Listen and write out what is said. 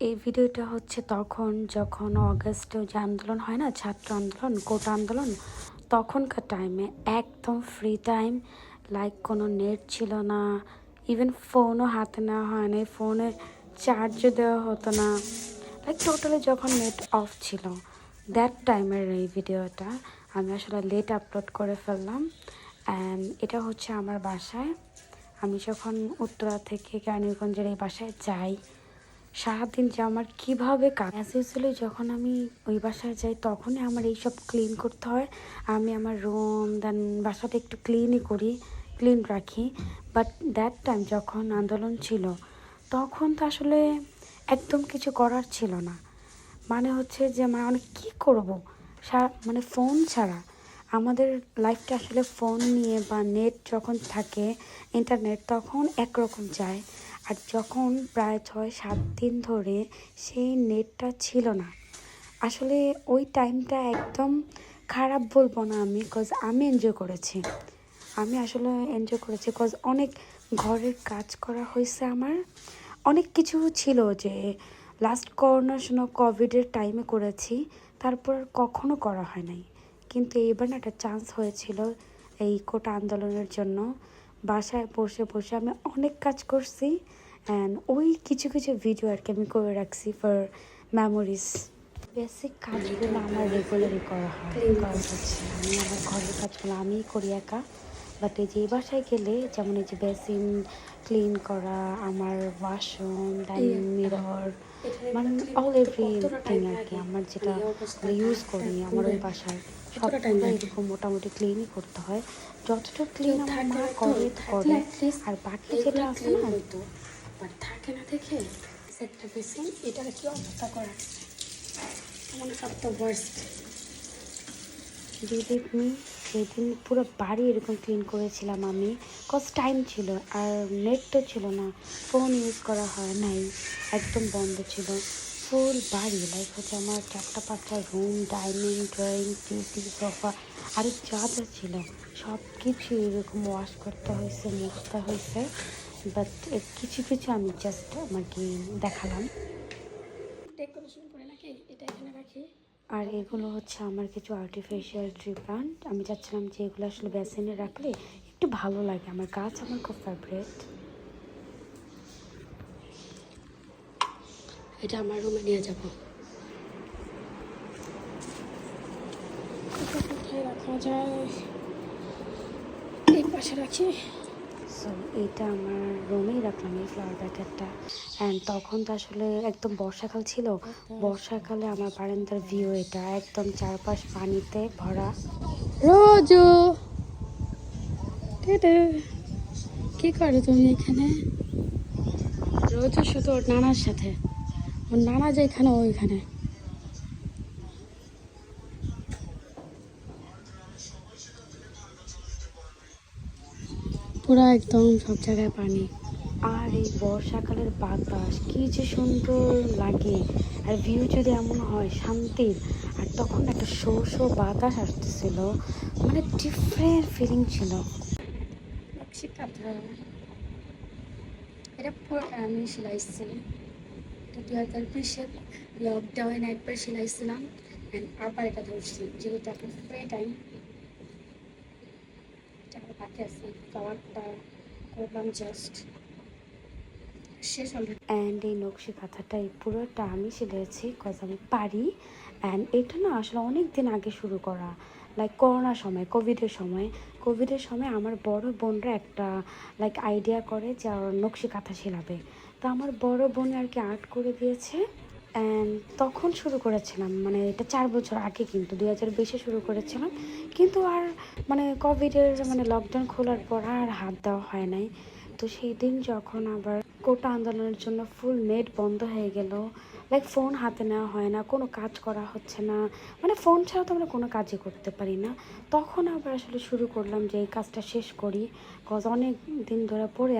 এই ভিডিওটা হচ্ছে তখন যখন অগস্টে যে আন্দোলন হয় না, ছাত্র আন্দোলন, কোটা আন্দোলন, তখনকার টাইমে একদম ফ্রি টাইম লাইক কোনো নেট ছিল না ইভেন ফোনও হাতে নেওয়া হয় না ফোনে চার্জও দেওয়া হতো না লাইক টোটালি যখন নেট অফ ছিল দ্যাট টাইমের এই ভিডিওটা আমি আসলে লেট আপলোড করে ফেললাম অ্যান্ড এটা হচ্ছে আমার বাসায়, আমি যখন উত্তরা থেকে কেরানীগঞ্জের এই বাসায় যাই সারাদিন যে আমার কীভাবে কাজ অ্যাজ যখন আমি ওই বাসায় যাই, তখনই আমার এইসব ক্লিন করতে হয়। আমি আমার রুম দেন বাসাটা একটু ক্লিনই করি ক্লিন রাখি। বাট দ্যাট টাইম যখন আন্দোলন ছিল, তখন তো আসলে একদম কিছু করার ছিল না। মানে হচ্ছে যে মানে অনেক কী করব? মানে ফোন ছাড়া। আমাদের লাইফটা আসলে ফোন নিয়ে বা নেট যখন থাকে ইন্টারনেট তখন একরকম যায়। আর যখন প্রায় ছয়, সাত দিন ধরে সেই নেটটা ছিল না, আসলে ওই টাইমটা একদম খারাপ বলব না আমি বিকজ আমি এনজয় করেছি। আমি আসলে এনজয় করেছি বিকজ অনেক ঘরের কাজ করা হয়েছে আমার। অনেক কিছু ছিল যে লাস্ট করোনার সময় কোভিডের টাইমে করেছি, তারপর কখনো করা হয় নাই। কিন্তু এইবার না একটা চান্স হয়েছিল এই কোটা আন্দোলনের জন্য। বাসায় বসে বসে আমি অনেক কাজ করছি। অ্যান্ড ওই কিছু কিছু ভিডিও আর কি আমি করে রাখছি ফর মেমোরিজ বেসিক কাজগুলো আমার রেগুলারই করা হয়। হচ্ছে আমি আমার ঘরের কাজগুলো আমিই করি একা। বাট এই যে এই বাসায় গেলে যেমন এই যে বেসিন ক্লিন করা আমার ওয়াশরুম ডাইনিং মিরর মানে অল এভরিথিং আর কি আমার যেটা ইউজ করি আমার ওই বাসায় সবটা এরকম মোটামুটি ক্লিনই করতে হয়। যতটুকু ক্লিন আমার মা করে করে। আর বাকি যেটা আছে না থাকে না দেখে একটা বেশি, এটার কি অবস্থা করা? আমার সব তো ওয়ার্স্ট বিলিভ মি সেদিন পুরো বাড়ি এরকম ক্লিন করেছিলাম আমি। কজ টাইম ছিল আর নেট তো ছিল না। ফোন ইউজ করা হয় নাই, একদম বন্ধ ছিল। ফুল বাড়ি লাইক হচ্ছে আমার চারটা পাঁচটা room dining drawing TV sofa আর যা যা ছিল সব কিছু এরকম ওয়াশ করতে হয়েছে, মুছতে হয়েছে। বাট কিছু কিছু আমি জাস্ট আমাকে দেখালাম। ডেকোরেশন করে নাকি? এটা এখানে রাখি। আর এগুলো হচ্ছে আমার কিছু আর্টিফিশিয়াল ট্রি প্লান্ট আমি চাচ্ছিলাম যে এগুলো আসলে বেসিনে রাখলে একটু ভালো লাগে। আমার গাছ আমার খুব ফেভারেট এটা আমার রুমে নিয়ে যাব। কোথায় রাখা যায় এই পাশে রাখি। সো এইটা আমার রুমেই রাখলাম, এই ফ্লাওয়ার ব্যাটারটা অ্যান্ড তখন তো আসলে একদম বর্ষাকাল ছিল। বর্ষাকালে আমার বারান্দার ভিউ এটা, একদম চারপাশ পানিতে ভরা। রোজু! কি করো তুমি এখানে? রোজু শুধু ওর নানার সাথে। ওর নানা যেখানে ওইখানে পুরো একদম সব জায়গায় পানি। আর এই বর্ষাকালের বাতাস কি যে সুন্দর লাগে। আর ভিউ যদি এমন হয় শান্তির আর তখন একটা শো শো বাতাস আসতেছিল মানে ডিফারেন্ট ফিলিং ছিল। এটা পুরোটা আমি সেলাইছি এটা দু হাজার বিশে লকডাউনে একবার সেলাইছিলাম অ্যান্ড আবার এটা ধরছি যেহেতু এখন ফ্রি টাইম আমার বাকি আছে কালারটা করলাম জাস্ট শেষ অ্যান্ড এই নকশি কাঁথাটা এই পুরোটা আমি শিখেছি কজ আমি পারি। অ্যান্ড এটা না আসলে অনেক দিন আগে শুরু করা। লাইক করোনার সময় কোভিডের সময়। কোভিডের সময় আমার বড় বোনরা একটা লাইক আইডিয়া করে যে নকশি কাঁথা শিলাবে। তো আমার বড় বোন আর কি আর্ট করে দিয়েছে। তখন শুরু করেছিলাম মানে এটা চার বছর আগে কিন্তু, দুই হাজার বিশে শুরু করেছিলাম। কিন্তু আর মানে কোভিডের মানে লকডাউন খোলার পর আর হাত দেওয়া হয় নাই। তো সেই দিন যখন আবার কোটা আন্দোলনের জন্য ফুল নেট বন্ধ হয়ে গেল লাইক ফোন হাতে নেওয়া হয় না, কোনো কাজ করা হচ্ছে না মানে ফোন ছাড়া তো আমরা কোনো কাজই করতে পারি না। তখন আবার আসলে শুরু করলাম যে এই কাজটা শেষ করি কজ অনেক দিন ধরে পড়ে